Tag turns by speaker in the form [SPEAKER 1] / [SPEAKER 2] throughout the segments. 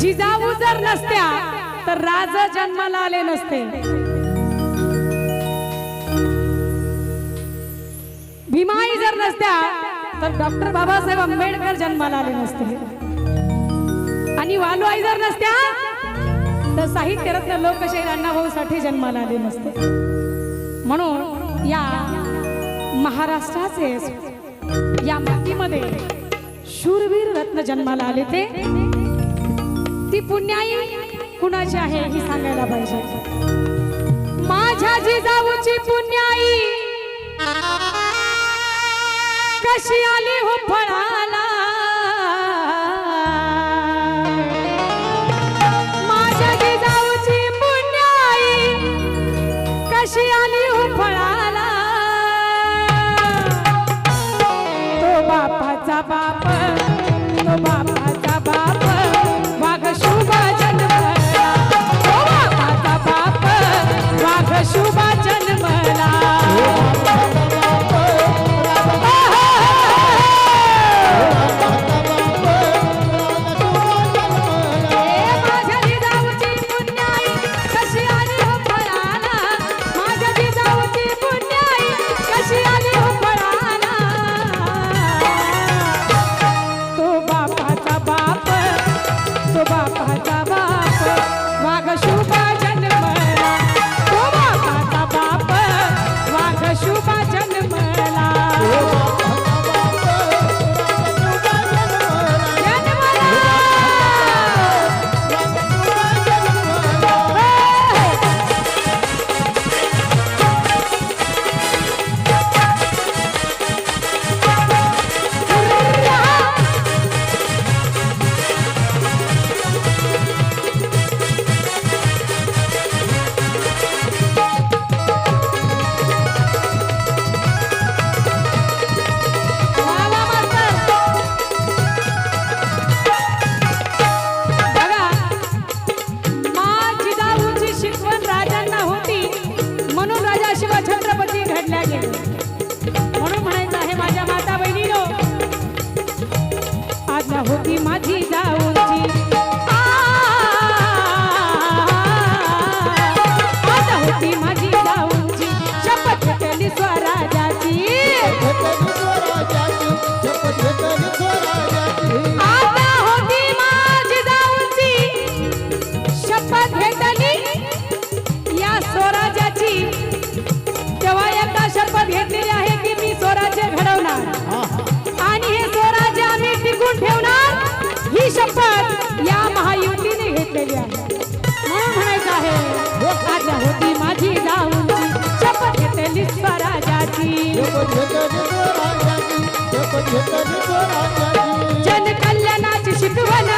[SPEAKER 1] जिजाऊ जर नसत्या तर राज जन्माला आले नसते. भीमाई जर नसत्या तर डॉक्टर बाबासाहेब आंबेडकर जन्माला आले नसते. आणि वालुआई जर नसत्या तर साहित्यरत्न लोकशाहीर अण्णाभाऊ साठे जन्माला आले नसते. म्हणून या महाराष्ट्राचे या मातीमध्ये शूरवीर रत्न जन्माला आले ते. ती पुण्याई कुणाची आहे हे सांगायला पाहिजे. माझ्या जिजाऊची पुण्याई कशी आली हो फळा शपथ या महायुतीने घेतलेली आहे. म्हणून म्हणायचं आहे आज्ञा होती माझी जाऊची शपथ घेतली स्वराजाची जनकल्याणाची शिकवण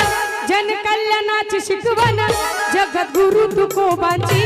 [SPEAKER 1] जनकल्याणाची शिकवण जगत गुरु तुकोबाची.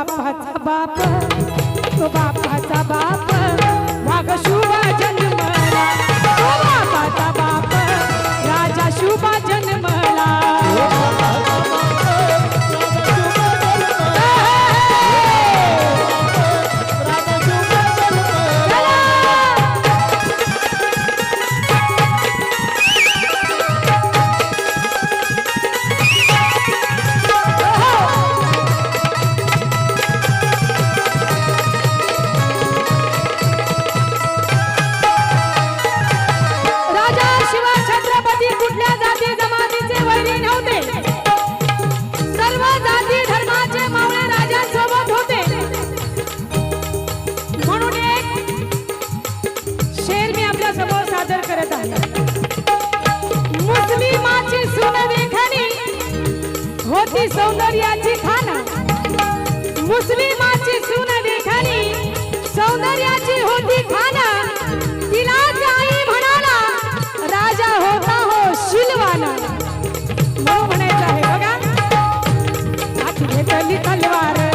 [SPEAKER 1] बापाचा बाप तो बापाचा बाप. वाघ सौंदर्याची खान मुस्लिमाची सुन देखानी सौंदर्याची होती खान तिला आई म्हणाला राजा होता हो शिलवान. म्हणायचं आहे बघा. हाती घेतली तलवार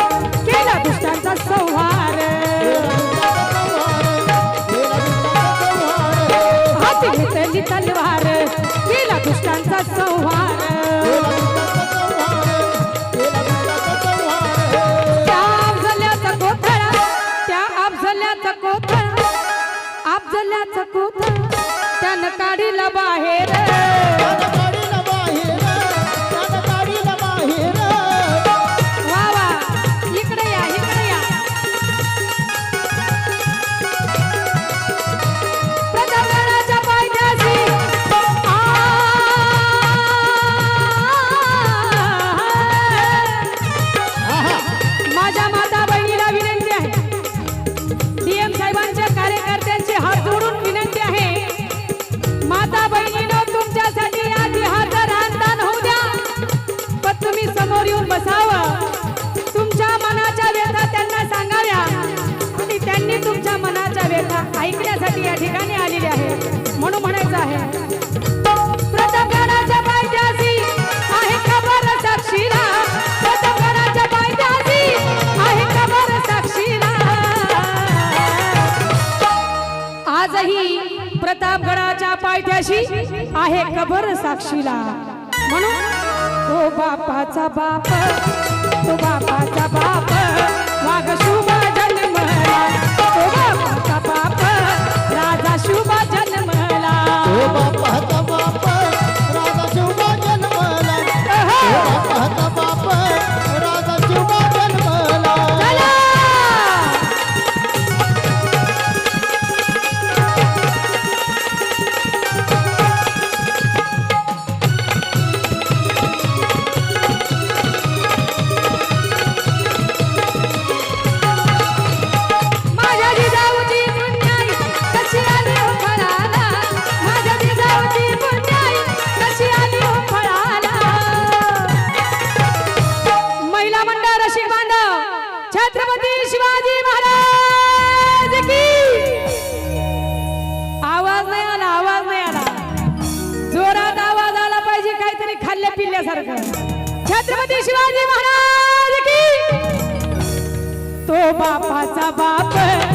[SPEAKER 1] अफजल्याचा कोथळा त्यानं काढीला बाहेर. व्यथा ऐकण्यासाठी या ठिकाणी आलेली आहे. म्हणून म्हणायचं आहे आजही प्रतापगडाच्या पायथ्याशी आहे कबर साक्षीला. म्हणून तो बापाचा बाप तो बापाचा बाप वाघ शुभ जन्म छत्रपती शिवाजी महाराज की. तो बापाचा बाप.